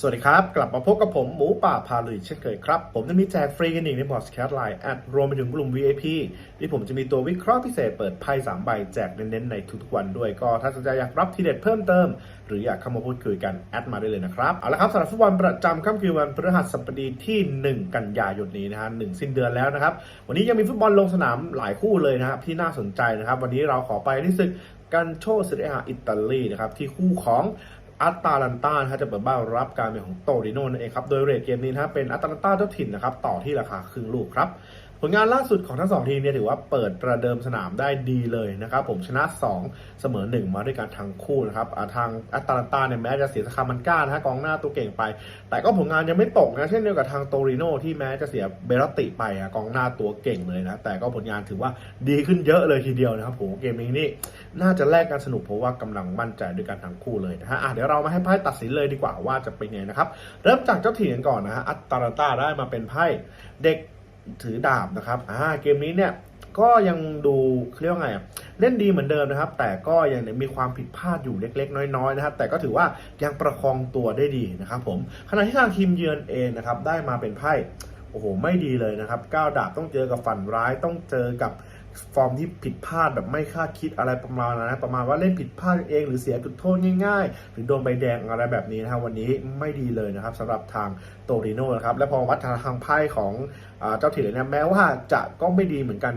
สวัสดีครับ กลับมาพบกับผมหมูป่าพาลุยเช่นเคยครับ ผมจะมีแจกฟรีกันอีกในบอสแคทไลน์แอดรวมไปถึงกลุ่ม VIP ที่ผมจะมีตัววิเคราะห์พิเศษเปิดไพ่3ใบแจกเน้นๆในทุกๆวันด้วยก็ถ้าสนใจอยากรับทีเด็ดเพิ่มเติม หรืออยากเข้ามาพูดคุยกันแอดมาได้เลยนะครับ เอาละครับสำหรับฟุตบอลประจำค่ำคืนวันพฤหัสบดีที่ 1 กันยายนนี้นะฮะหนึ่งสิ้นเดือนแล้วนะครับวันนี้ยังมีฟุตบอลลงสนามหลายคู่เลยนะครับที่น่าสนใจนะครับวันนี้เราขอไปที่ศึกกันโชเซเรียอิตาลีนะครับที่คู่ของ อัตตาลันตาจะเปิดบ้านรับการเป็นของโตริโนนั่นเองครับ โดยเรทเกมนี้นะฮะเป็นอัตตาลันตาเจ้าถิ่นนะครับ ต่อที่ราคาครึ่งลูกครับ ผลงานล่าสุดของทั้งสองทีมเนี่ยถือว่าเปิดประเดิมสนามได้ดีเลยนะครับ ผมชนะ 2 เสมอ 1 มาด้วยกันทั้งคู่นะครับทางอัตตาลันตาเนี่ยแม้จะเสียสคามันก้านะฮะกองหน้าตัวเก่งไป แต่ก็ผลงานยังไม่ตกนะเช่นเดียวกับทางโตริโนที่แม้จะเสียเบรตติไปอะกองหน้าตัวเก่งเลยนะแต่ก็ผลงานถือว่าดีขึ้นเยอะเลยทีเดียวนะครับผมเกมนี้นี่น่าจะแลกกันสนุกเพราะว่ากำลังมั่นใจด้วยกันทั้งคู่เลยนะฮะะเดี๋ยวเรามาให้ไพ่ตัดสินเลยดีกว่าว่าจะเป็นไงนะครับเริ่มจากเจ้าถิ่นก่อนนะฮะอัตตาลันตาได้มาเป็นไพ่เด็ก ถือดาบนะครับอ่าเกมนี้เนี่ยก็ยังดูเรียกว่าไงอะเล่นดีเหมือนเดิมนะครับ แต่ก็ยังมีความผิดพลาดอยู่เล็ก ๆ น้อยๆนะครับ แต่ก็ถือว่ายังประคองตัวได้ดีนะครับผมขณะที่ทางทีมเยือนเองนะครับได้มาเป็นไพ่โอ้โหไม่ดีเลยนะครับก้าวดาบต้องเจอกับฝันร้ายต้องเจอกับ ฟอร์มที่ผิดพลาดแบบไม่คาดคิดอะไรประมาณนั้นนะประมาณว่าเล่นผิดพลาดเอง หรือเสียจุดโทษง่ายๆ หรือโดนใบแดงอะไรแบบนี้นะครับวันนี้ไม่ดีเลยนะครับสำหรับทางโตริโนนะครับและพอวัดทางไพ่ของอเจ้าถิ่นเนี่ยแม้ว่าจะก็ไม่ดีเหมือนกัน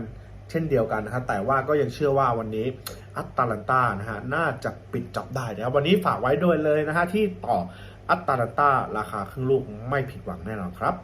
เช่นเดียวกันนะครับแต่ว่าก็ยังเชื่อว่าวันนี้อัตตาลันตานะฮะน่าจะปิดจับได้นะครับวันนี้ฝากไว้ด้วยเลยนะฮะที่ต่ออัตตาลันตาราคาครึ่งลูกไม่ผิดหวังแน่นอนครับ